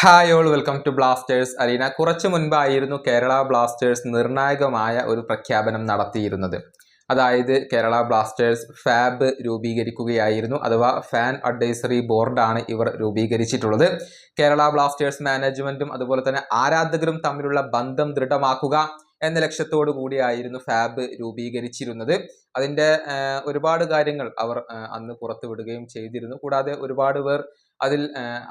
Hi all welcome to Blasters arena കുറച്ചു മുൻപായിരുന്നു Kerala Blasters നിർണായകമായ ഒരു പ്രഖ്യാപനം നടത്തിയിരുന്നത്. അതായത് കേരള ബ്ലാസ്റ്റേഴ്സ് ഫാബ് രൂപീകരിക്കുകയായിരുന്നു അഥവാ ഫാൻ അഡ്വൈസറി ബോർഡാണ് ഇവർ രൂപീകരിച്ചിട്ടുള്ളത്. കേരള ബ്ലാസ്റ്റേഴ്സ് മാനേജ്മെന്റും അതുപോലെ തന്നെ ആരാധകരും തമ്മിലുള്ള ബന്ധം ദൃഢമാക്കുക എന്ന ലക്ഷ്യത്തോടു കൂടിയായിരുന്നു ഫാബ് രൂപീകരിച്ചിരുന്നത്. അതിന്റെ ഒരുപാട് കാര്യങ്ങൾ അവർ അന്ന് പുറത്തുവിടുകയും ചെയ്തിരുന്നു. കൂടാതെ ഒരുപാട് പേർ അതിൽ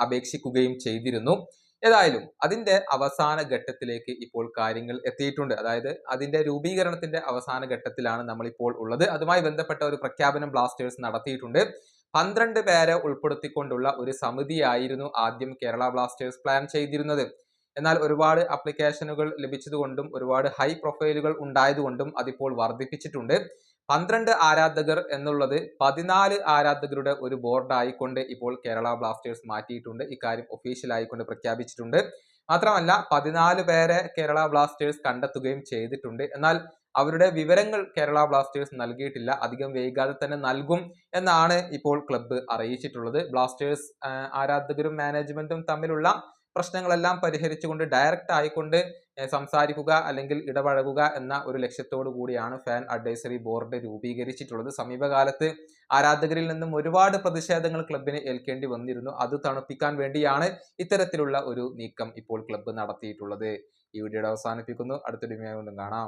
അപേക്ഷിക്കുകയും ചെയ്തിരുന്നു. ഏതായാലും അതിന്റെ അവസാന ഘട്ടത്തിലേക്ക് ഇപ്പോൾ കാര്യങ്ങൾ എത്തിയിട്ടുണ്ട്. അതായത് അതിന്റെ രൂപീകരണത്തിന്റെ അവസാന ഘട്ടത്തിലാണ് നമ്മൾ ഇപ്പോൾ ഉള്ളത്. അതുമായി ബന്ധപ്പെട്ട ഒരു പ്രഖ്യാപനം ബ്ലാസ്റ്റേഴ്സ് നടത്തിയിട്ടുണ്ട്. പന്ത്രണ്ട് പേരെ ഉൾപ്പെടുത്തിക്കൊണ്ടുള്ള ഒരു സമിതിയായിരുന്നു ആദ്യം കേരള ബ്ലാസ്റ്റേഴ്സ് പ്ലാൻ ചെയ്തിരുന്നത്. എന്നാൽ ഒരുപാട് അപ്ലിക്കേഷനുകൾ ലഭിച്ചതുകൊണ്ടും ഒരുപാട് ഹൈ പ്രൊഫൈലുകൾ ഉണ്ടായതുകൊണ്ടും അതിപ്പോൾ വർദ്ധിപ്പിച്ചിട്ടുണ്ട്. പന്ത്രണ്ട് ആരാധകർ എന്നുള്ളത് പതിനാല് ആരാധകരുടെ ഒരു ബോർഡായിക്കൊണ്ട് ഇപ്പോൾ കേരള ബ്ലാസ്റ്റേഴ്സ് മാറ്റിയിട്ടുണ്ട്. ഇക്കാര്യം ഒഫീഷ്യലായിക്കൊണ്ട് പ്രഖ്യാപിച്ചിട്ടുണ്ട്. മാത്രമല്ല പതിനാല് പേരെ കേരള ബ്ലാസ്റ്റേഴ്സ് കണ്ടെത്തുകയും ചെയ്തിട്ടുണ്ട്. എന്നാൽ അവരുടെ വിവരങ്ങൾ കേരള ബ്ലാസ്റ്റേഴ്സ് നൽകിയിട്ടില്ല. അധികം വൈകാതെ തന്നെ നൽകും എന്നാണ് ഇപ്പോൾ ക്ലബ്ബ് അറിയിച്ചിട്ടുള്ളത്. ബ്ലാസ്റ്റേഴ്സ് ആരാധകരും മാനേജ്മെന്റും തമ്മിലുള്ള പ്രശ്നങ്ങളെല്ലാം പരിഹരിച്ചുകൊണ്ട് ഡയറക്റ്റ് ആയിക്കൊണ്ട് സംസാരിക്കുക അല്ലെങ്കിൽ ഇടപഴകുക എന്ന ഒരു ലക്ഷ്യത്തോടു കൂടിയാണ് ഫാൻ അഡ്വൈസറി ബോർഡ് രൂപീകരിച്ചിട്ടുള്ളത്. സമീപകാലത്ത് ആരാധകരിൽ നിന്നും ഒരുപാട് പ്രതിഷേധങ്ങൾ ക്ലബിന് ഏൽക്കേണ്ടി വന്നിരുന്നു. അത് തണുപ്പിക്കാൻ വേണ്ടിയാണ് ഇത്തരത്തിലുള്ള ഒരു നീക്കം ഇപ്പോൾ ക്ലബ്ബ് നടത്തിയിട്ടുള്ളത്. ഈ വീഡിയോയുടെ അവസാനിപ്പിക്കുന്നു. അടുത്തൊരു കാണാം.